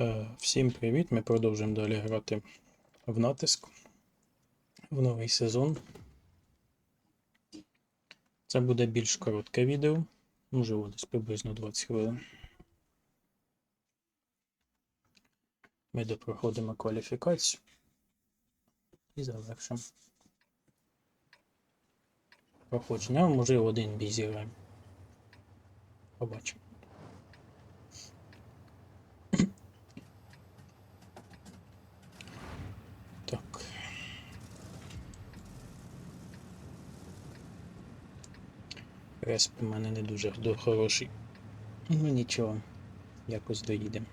Е, Всім привіт! Ми продовжуємо далі грати в натиск в новий сезон. Це буде більш коротке відео, можливо, десь приблизно 20 хвилин. Ми допроходимо кваліфікацію і завершимо. Проходження, може один бій зіграємо. Побачимо. Так. Респ у мене не дуже хороший. Ну нічого, якось доїдемо.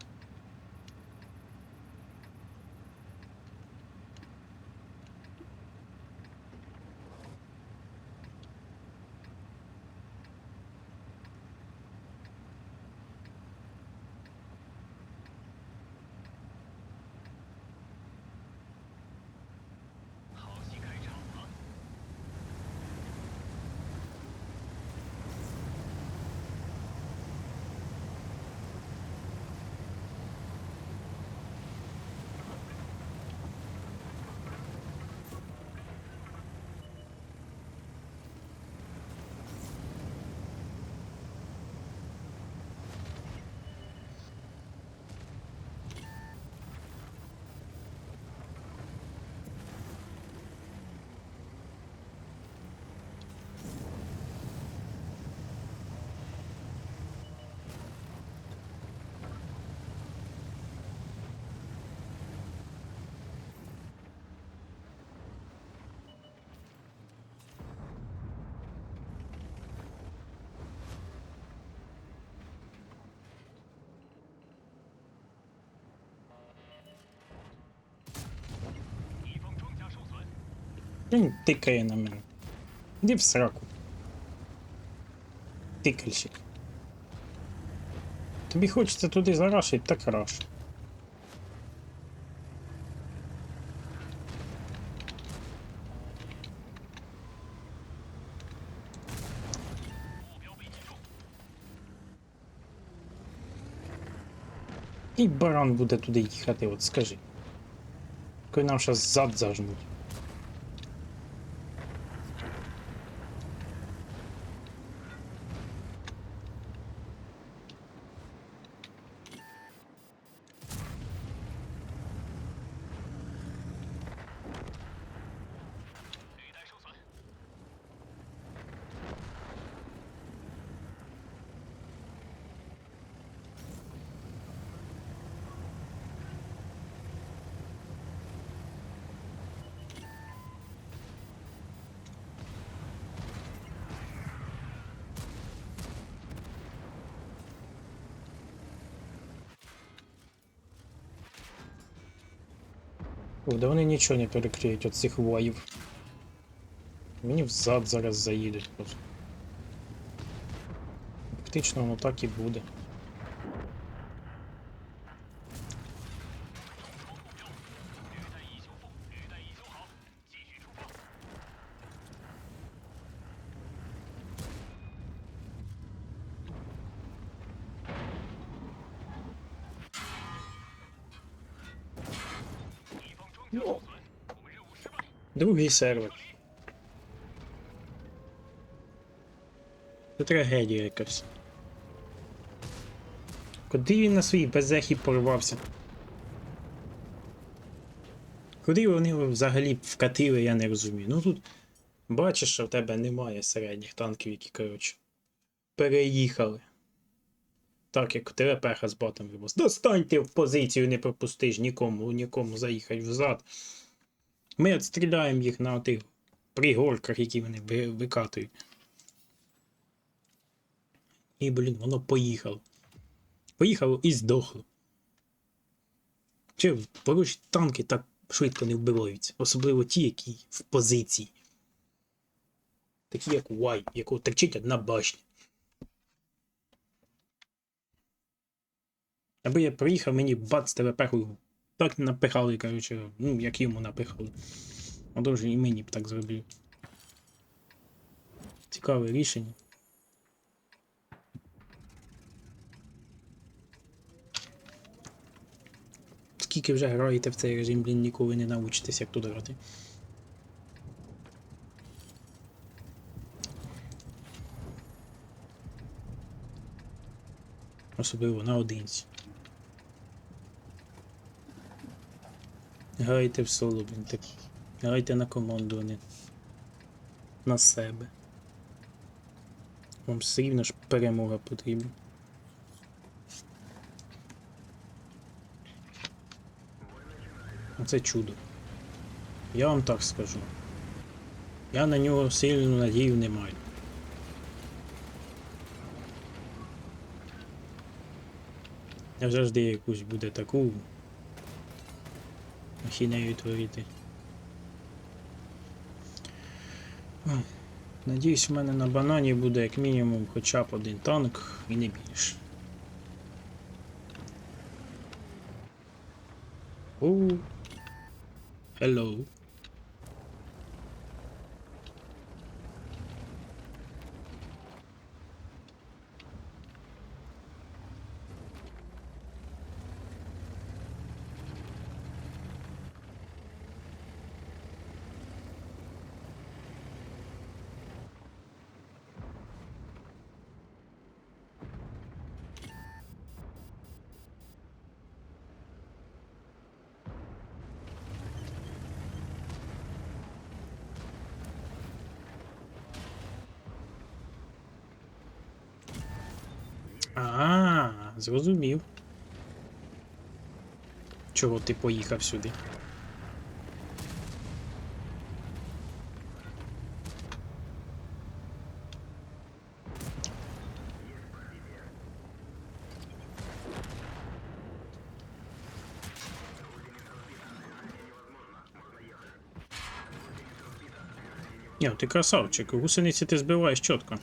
Він тикає на мене. Іди в сраку. Тикальщик. Тобі хочеться туди зарашить, так раш. І баран буде туди їхати, от скажи. Коли нам щас зад зажмуть. О, да вони нічого не перекриють от цих воїв. Мені взад зараз заїдуть. Фактично воно так і буде. Другий сервер. Це трагедія якась. Куди він на своїй безехі порвався? Куди вони взагалі вкатили, я не розумію. Ну тут бачиш, що в тебе немає середніх танків, які, коротше, переїхали. Так, як тебе пеха з ботом вибус. Достаньте в позицію, не пропустиш нікому, нікому заїхати взад. Ми відстріляємо їх на тих пригорках, які вони викатують. І, блін, воно поїхало. Поїхало і здохло. Чи ворожі танки так швидко не вбиваються, особливо ті, які в позиції. Такі як Уай, якого терчить одна башня. Аби я приїхав, мені бац тебе пехою так напихали, коротше, ну, як йому напихали. Дуже і мені б так зробив. Цікаве рішення. скільки вже граєте в цей режим, блін, ніколи не научитесь, як тут грати. Особливо наодинці. Грайте в соло, блін, так. Грайте на команду, а не на себе. Вам все рівно ж перемога потрібна. Оце чудо. Я вам так скажу. Я на нього сильну надію не маю. Я завжди якусь буде таку ахінею творити. Надіюсь, в мене на банані буде як мінімум хоча б один танк і не більше. Hello. А, зрозумів. Чого ти поїхав сюди? Ні, ти красавчик, гусениці ти збиваєш чітко.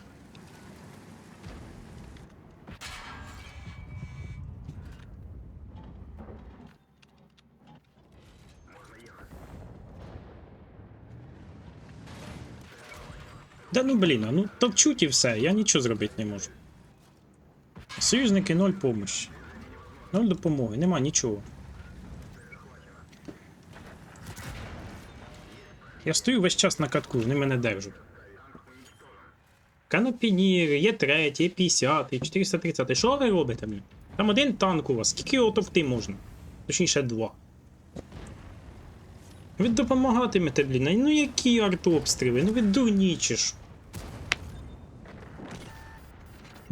Да ну блін, ну топчуть і все, я нічого зробити не можу. Союзники ноль помощі. Ноль допомоги, нема нічого. Я стою весь час на катку, вони мене держать. Канопініри, є третій, є 50, 430. Що ви робите, блін? Там один танк у вас, скільки його товкти можна? Точніше, два. Ви допомагатимете, блін. Ну які артобстріли? Ну ви дурні чи що?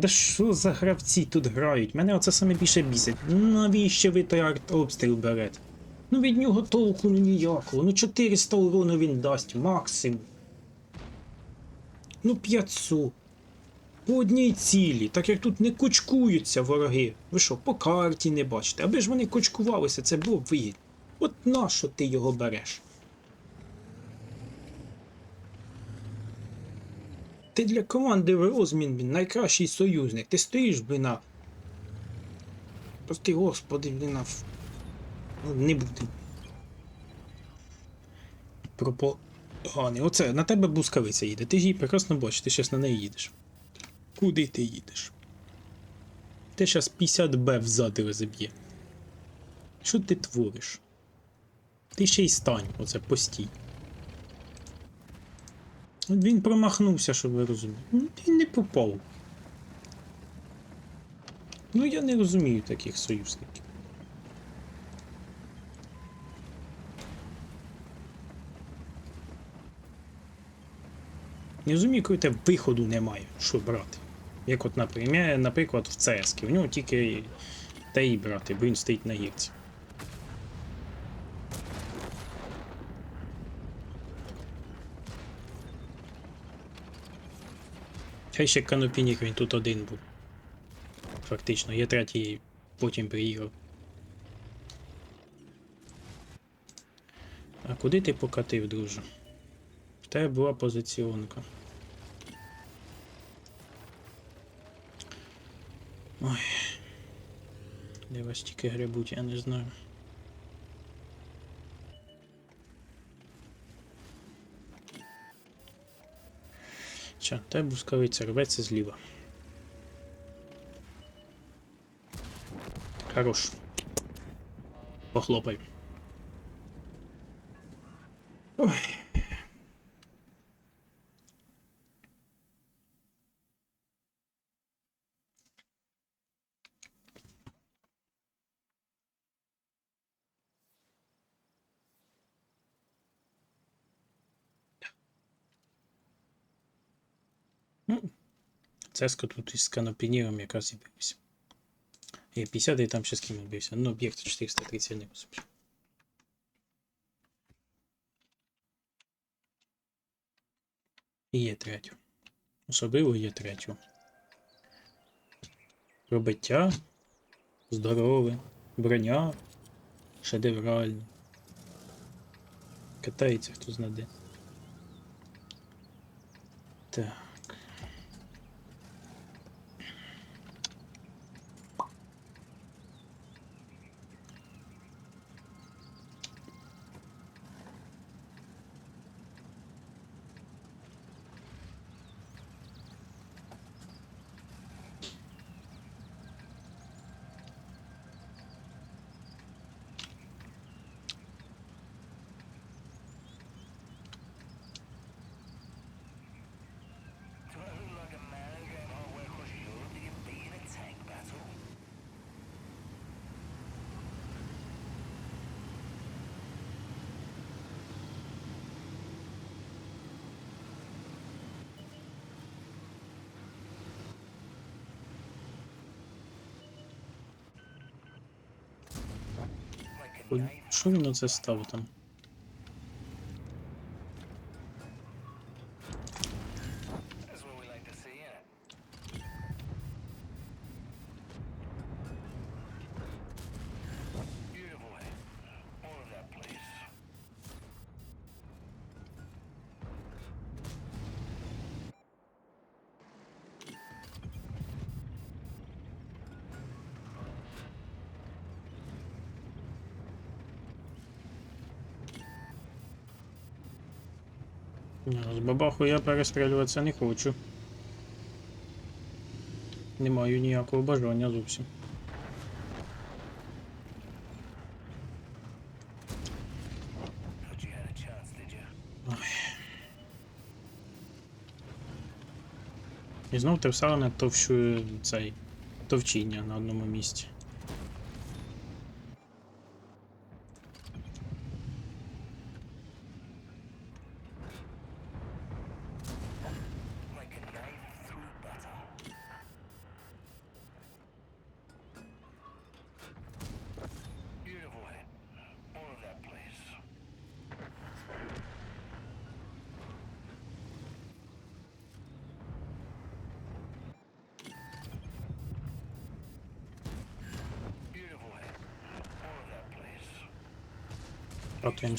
Да що за гравці тут грають? Мене оце саме більше бісить. Навіщо ви той артобстріл берете? Ну від нього толку ну ніякого. Ну 400 урону він дасть максимум. Ну 500. По одній цілі, так як тут не кучкуються вороги. Ви що, по карті не бачите? Аби ж вони кучкувалися, це було б вигідно. От нащо ти його береш? Ти для команди в розмін, блін, найкращий союзник. Ти стоїш, блін, на. Прости, господи, блін, на. Ну, не буде. Пропо. Гани, оце на тебе бускавиця їде. Ти ж її прекрасно бачиш, ти щас на неї їдеш. Куди ти їдеш? Ти щас 50 Б взади розіб'є. Що ти твориш? Ти ще й стань, оце постій. От він промахнувся, щоб ви розуміли. Ну, Він не попав. Ну я не розумію таких союзників. Не розумію, коли тебе виходу немає, що брати. Як от, наприклад, наприклад, в ЦСК. В нього тільки те і брати, бо він стоїть на гірці. Хай ще Канопінік він тут один був. Фактично, я третій потім приїхав. А куди ти покатив, друже? В тебе була позиціонка. Ой. Де вас тільки грибуть, я не знаю. Ча, та бускавиця рветься зліва. Хорош. Похлопай. Ну, Цеско тут із канопініром якраз і бився. І 50 і там ще з ким бився. Ну, об'єкт 430 не розумію. І є третю. Особливо є третю. Пробиття. Здорове. Броня. Шедевральна. Катається хто знаде. Так. Що він на це став там? З бабаху я перестрілюватися не хочу. Не маю ніякого бажання зовсім. І знов те саме товщу цей товчіння на одному місці. По тим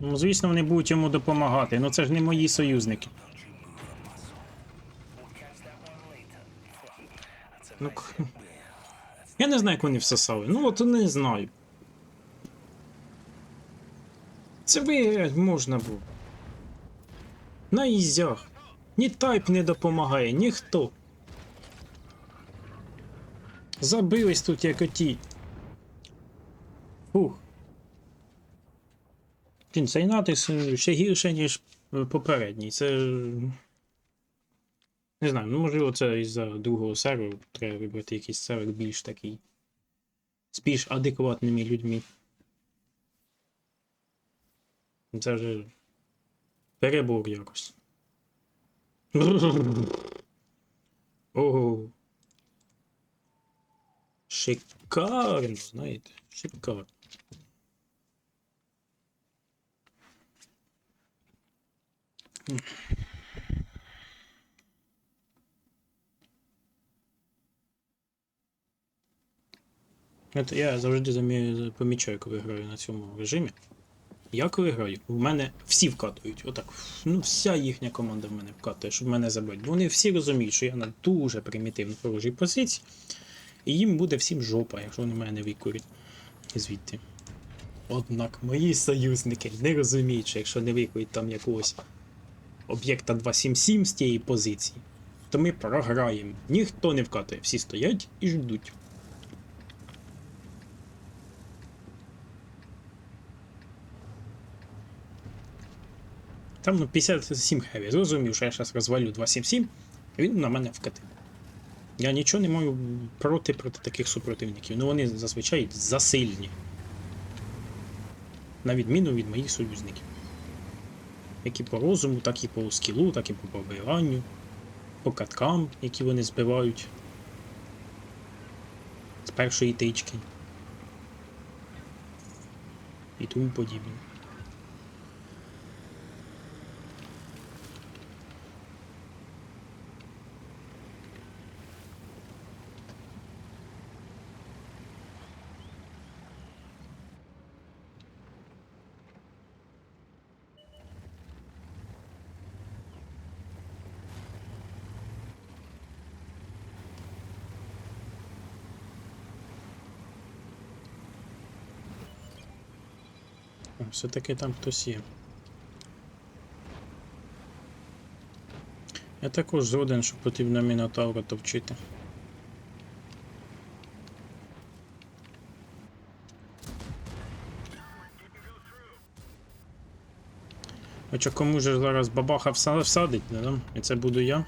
Ну, звісно, вони будуть йому допомагати, ну це ж не мої союзники. Ну, Я не знаю, як вони всосали. Ну от не знаю. Це виграти можна було. На ізях. Ні тайп не допомагає, ніхто. Забились тут як оті. Фух. Блін, цей натиск ще гірше, ніж попередній. Це. Не знаю, ну можливо, це із-за другого серверу треба вибрати якийсь сервер більш такий. З більш адекватними людьми. Це вже перебор якось. Ого. Шикарно, знаєте, шикарно. От я завжди помічаю, коли граю на цьому режимі. Я коли граю, в мене всі вкатують. Отак. Ну, вся їхня команда в мене вкатує, щоб мене забити. Бо вони всі розуміють, що я на дуже примітивно ворожій позиції. І їм буде всім жопа, якщо вони мене викурять звідти. Однак мої союзники не розуміють, що якщо не викують там якогось об'єкта 277 з тієї позиції, то ми програємо. Ніхто не вкатує, всі стоять і ждуть. Там ну 57 хеві. Зрозумів, що я зараз розвалю 277, він на мене вкатив. Я нічого не маю проти проти таких супротивників. Ну вони зазвичай засильні. На відміну від моїх союзників. Як і по розуму, так і по скілу, так і по побиранню, по каткам, які вони збивають з першої тички. І тому подібне. Все-таки там хтось є. Я також згоден, що потрібно Мінотавра товчити. Хоча кому ж зараз бабаха вса- всадить, да? І це буду я.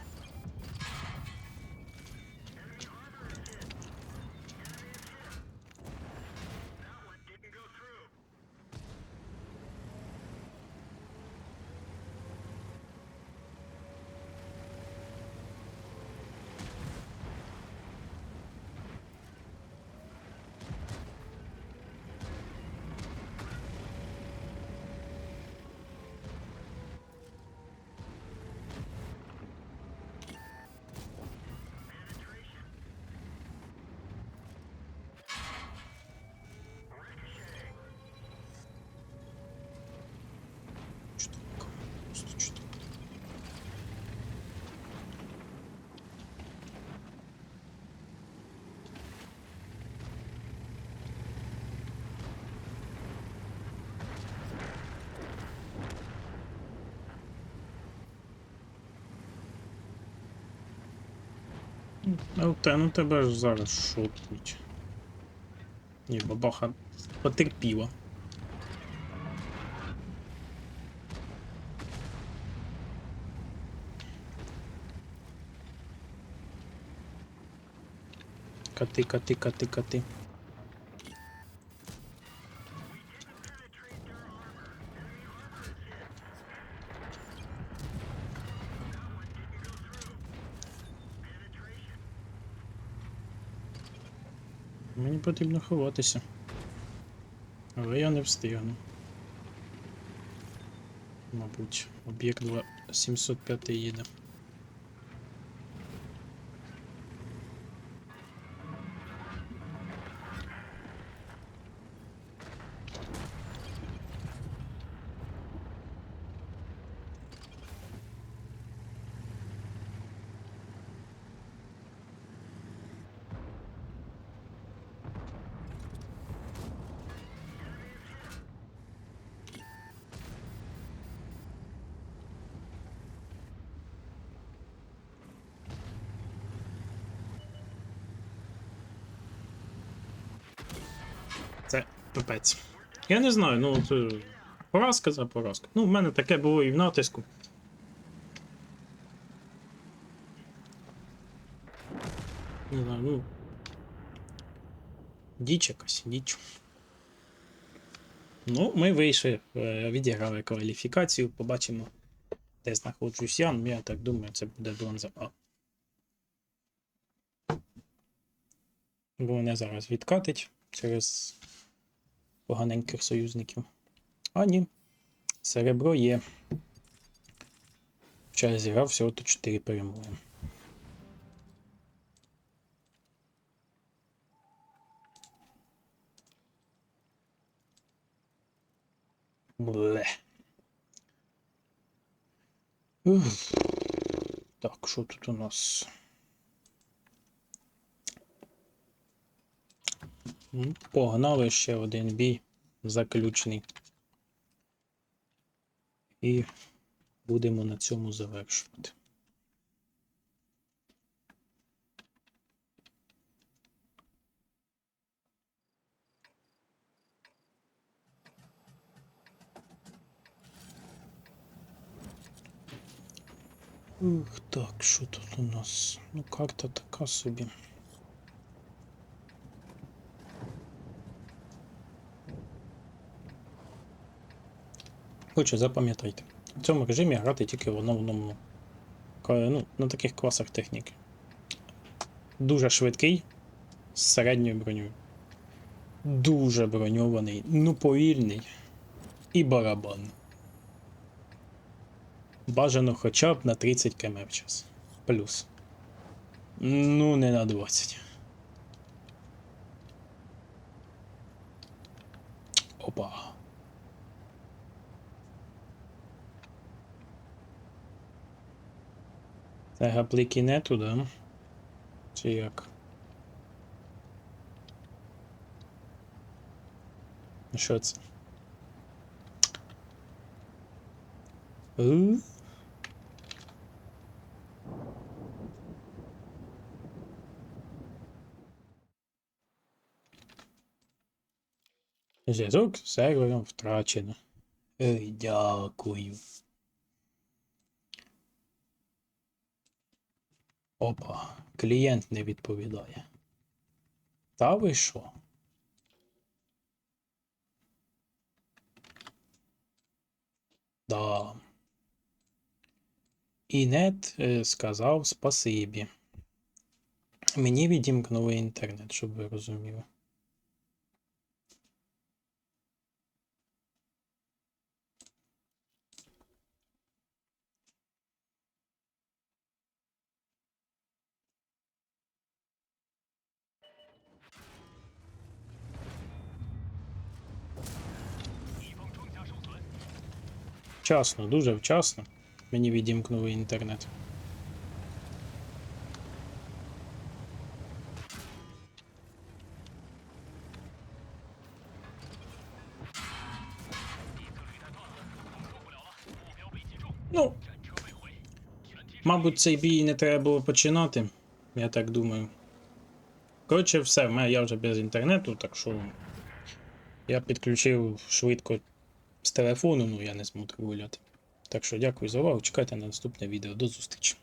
Ну, те, ну тебе ж зараз шотнуть. Ні, бабаха потерпіла. Коти, коти, коти, коти. Мені потрібно ховатися. Але я не встигну. Мабуть, об'єкт 2 705 їде. Це пипець. Я не знаю, ну це поразка за поразка. Ну, в мене таке було і в натиску. Не знаю, ну. Діч якась, діч. Ну, ми вийшли, е, відіграли кваліфікацію, побачимо, де знаходжусь я. Ну, я так думаю, це буде бронза А. Бо мене зараз відкатить через поганеньких союзників. А ні, серебро є. Вчора зіграв всього то 4 перемоги. Бле. Так, що тут у нас? Погнали ще один бій заключний. І будемо на цьому завершувати. Ух, так, що тут у нас? Ну, карта така собі. Отже, запам'ятайте. В цьому режимі грати тільки в одному ну, на таких класах техніки. Дуже швидкий, з середньою бронею. Дуже броньований, ну повільний і барабан. Бажано хоча б на 30 км в час. Плюс. Ну, не на 20. Опа. Це гаплики нету, да? Чи як? Ну, Що це? Е? Зв'язок з втрачено. Ей, дякую. Опа, клієнт не відповідає. Та ви що? Да. І нет е, сказав спасибі. Мені відімкнули інтернет, щоб ви розуміли. Вчасно, дуже вчасно. Мені відімкнули інтернет. Ну, мабуть, цей бій не треба було починати. Я так думаю. Коротше, все, я вже без інтернету, так що я підключив швидко з телефону, ну я не зможу гуляти. Так що дякую за увагу. Чекайте на наступне відео. До зустрічі.